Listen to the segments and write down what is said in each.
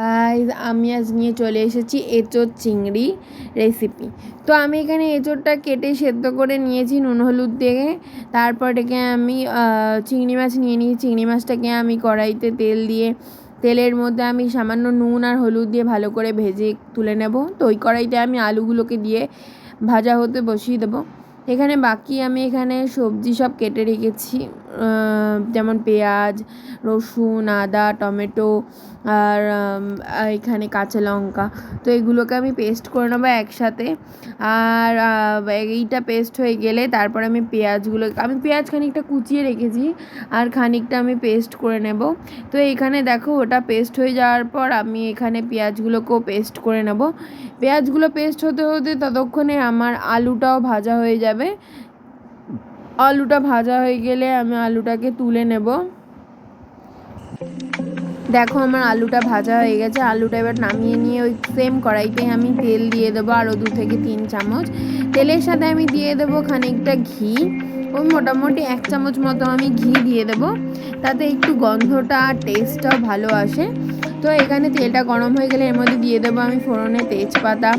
Guys আমি আজ নিয়ে চলে এসেছি এঁচোড় চিংড়ি রেসিপি তো আমি এখানে এঁচোড়টা কেটে সেদ্ধ করে নিয়েছি নুন, হলুদ দিয়ে। তারপর এটাকে আমি চিংড়ি মাছ নিয়ে নিয়েছি। চিংড়ি মাছটাকে আমি কড়াইতে তেল দিয়ে, তেলের মধ্যে আমি সামান্য নুন আর হলুদ দিয়ে ভালো করে ভেজে তুলে নেব। তো ওই কড়াইতে আমি আলুগুলোকে দিয়ে ভাজা হতে বসিয়ে দেবো। এখানে বাকি আমি এখানে সবজি সব কেটে রেখেছি। যেমন পেঁয়াজ, রসুন, আদা, টমেটো আর এখানে কাঁচা লঙ্কা। তো এগুলোকে আমি পেস্ট করে নেব একসাথে। আর এইটা পেস্ট হয়ে গেলে তারপর আমি পেঁয়াজগুলো, আমি পেঁয়াজ খানিকটা কুচিয়ে রেখেছি আর খানিকটা আমি পেস্ট করে নেব। তো এখানে দেখো, ওটা পেস্ট হয়ে যাওয়ার পর আমি এখানে পেঁয়াজগুলোকেও পেস্ট করে নেব। পেঁয়াজগুলো পেস্ট হতে হতে ততক্ষণে আমার আলুটাও ভাজা হয়ে যাবে। আলুটা ভাজা হয়ে গেলে আমি আলুটাকে তুলে নেব। দেখো আমার আলুটা ভাজা হয়ে গেছে। আলুটা এবার নামিয়ে নিয়ে ওই সেম কড়াইতে আমি তেল দিয়ে দেবো আরও দু থেকে তিন চামচ। তেলের সাথে আমি দিয়ে দেবো খানিকটা ঘি। ওই মোটামুটি এক চামচ মতো আমি ঘি দিয়ে দেবো। তাতে একটু গন্ধটা আর টেস্টটাও ভালো আসে। তো এখানে তেলটা গরম হয়ে গেলে এর মধ্যে দিয়ে দেবো আমি ফোড়নে তেজপাতা।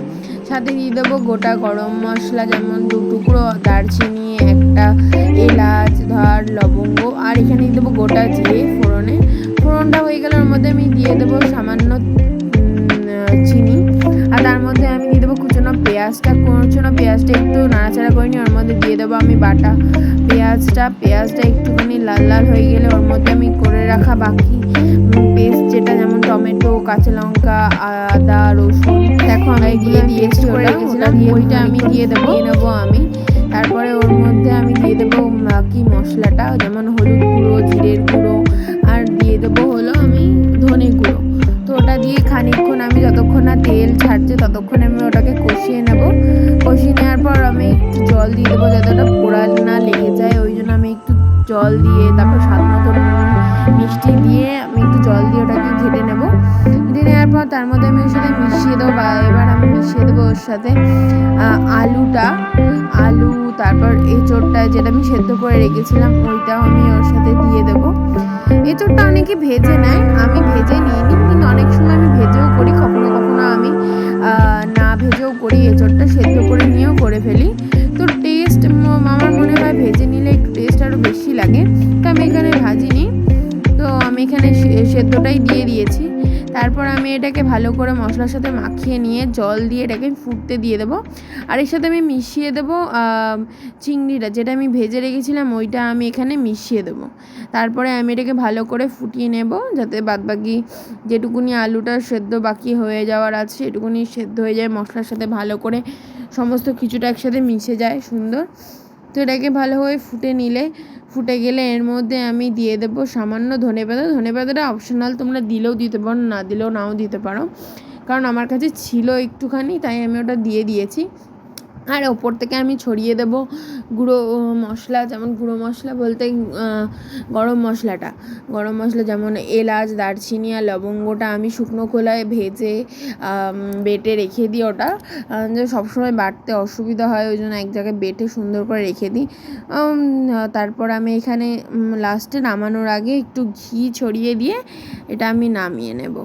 সাথে দিয়ে দেবো গোটা গরম মশলা, যেমন দু টুকরো দারচিনি, একটা এলাচ, ধর, লবঙ্গ, আর এখানে দিয়ে দেবো গোটা জিরে ফোড়নে। ফোড়নটা হয়ে গেলে ওর মধ্যে আমি দিয়ে দেবো সামান্য চিনি, আর তার মধ্যে আমি দিয়ে দেবো কুচনো পেঁয়াজটা। কুচনো পেঁয়াজটা একটু নাড়াচাড়া করে নিয়ে ওর মধ্যে দিয়ে দেবো আমি বাটা পেঁয়াজটা। পেঁয়াজটা একটুখানি লাল লাল হয়ে গেলে ওর মধ্যে আমি করে রাখা বাকি টমেটো কাঁচা লঙ্কা আদা রসুন। দেখো আমি দিয়ে দিয়েছি ওটা রেখেছিলাম ওইটা আমি দিয়ে দেবো দিয়ে নেব আমি। তারপরে ওর মধ্যে আমি দিয়ে দেবো বাকি মশলাটা যেমন হলুদ গুঁড়ো জিরের গুঁড়ো আর দিয়ে দেবো হলো আমি ধনে গুঁড়ো। তো ওটা দিয়ে খানিকক্ষণ আমি যতক্ষণ না তেল ছাড়ছে ততক্ষণ আমি ওটাকে কষিয়ে নেব। কষিয়ে নেওয়ার পর আমি একটু জল দিয়ে দেবো যাতে ওটা পোড়া না লেগে যায়। ওই জন্য আমি একটু জল দিয়ে তারপর স্বাদ মতো মিষ্টি দিয়ে আমি একটু জল দিয়ে নেব পর তার মধ্যে আমি ওর সাথে মিশিয়ে দেবো বা এবার আমি মিশিয়ে দেবো ওর সাথে আলুটা, আলু, তারপর এঁচোড়টা যেটা আমি সেদ্ধ করে রেখেছিলাম ওইটাও আমি ওর সাথে দিয়ে দেবো। এঁচোড়টা অনেকে ভেজে নেয়, আমি ভেজে নিই নি কিন্তু অনেক সময় আমি ভেজেও করি, কখনো কখনো আমি না ভেজেও করি, এঁচোড়টা সেদ্ধ করে নিয়েও করে ফেলি। তো টেস্ট আমার মনে হয় ভেজে নিলে একটু টেস্ট আরও বেশি লাগে। তো আমি এখানে ভাজিনি, তো আমি এখানে সেদ্ধটাই দিয়ে দিয়েছি। তারপর আমি এটাকে ভালো করে মশলার সাথে মাখিয়ে নিয়ে জল দিয়ে এটাকে ফুটতে দিয়ে দেবো। আর এর সাথে আমি মিশিয়ে দেবো চিংড়িটা, যেটা আমি ভেজে রেখেছিলাম ওইটা আমি এখানে মিশিয়ে দেবো। তারপরে আমি এটাকে ভালো করে ফুটিয়ে নেব যাতে বাদবাকি যেটুকুনি আলুটা সেদ্ধ বাকি হয়ে যাওয়ার আছে, সেটুকুনি সেদ্ধ হয়ে যায়, মশলার সাথে ভালো করে সমস্ত কিছুটা একসাথে মিশে যায়, সুন্দর। তো এটাকে ভালোভাবে ফুটে নিলে ফুটে গেলে এর মধ্যে আমি দিয়ে দেবো সামান্য ধনে পাতা। ধনে পাতাটা অপশনাল তোমরা দিলেও দিতে পারো, না দিলেও নাও দিতে পারো। কারণ আমার কাছে ছিল একটুখানি, তাই আমি ওটা দিয়ে দিয়েছি। আর ওপর থেকে আমি ছড়িয়ে দেব গুঁড়ো মশলা, যেমন গুঁড়ো মশলা বলতে গরম মশলাটা। গরম মশলা যেমন এলাচ, দারচিনি আর লবঙ্গটা আমি শুকনো খোলায় ভেজে বেটে রেখে দিই ওটা। যে সবসময় বাটতে অসুবিধা হয়, ওই জন্য এক জায়গায় বেটে সুন্দর করে রেখে দিই। তারপর আমি এখানে লাস্টে নামানোর আগে একটু ঘি ছড়িয়ে দিয়ে এটা আমি নামিয়ে নেব।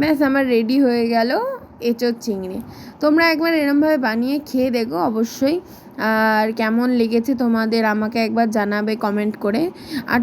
ব্যাস, আমার রেডি হয়ে গেল। এঁচোর চিংড়ি। তোমরা একবার এরমভাবে বানিয়ে খেয়ে দেখো অবশ্যই। আর কেমন লেগেছে তোমাদের আমাকে একবার জানাবে কমেন্ট করে। আর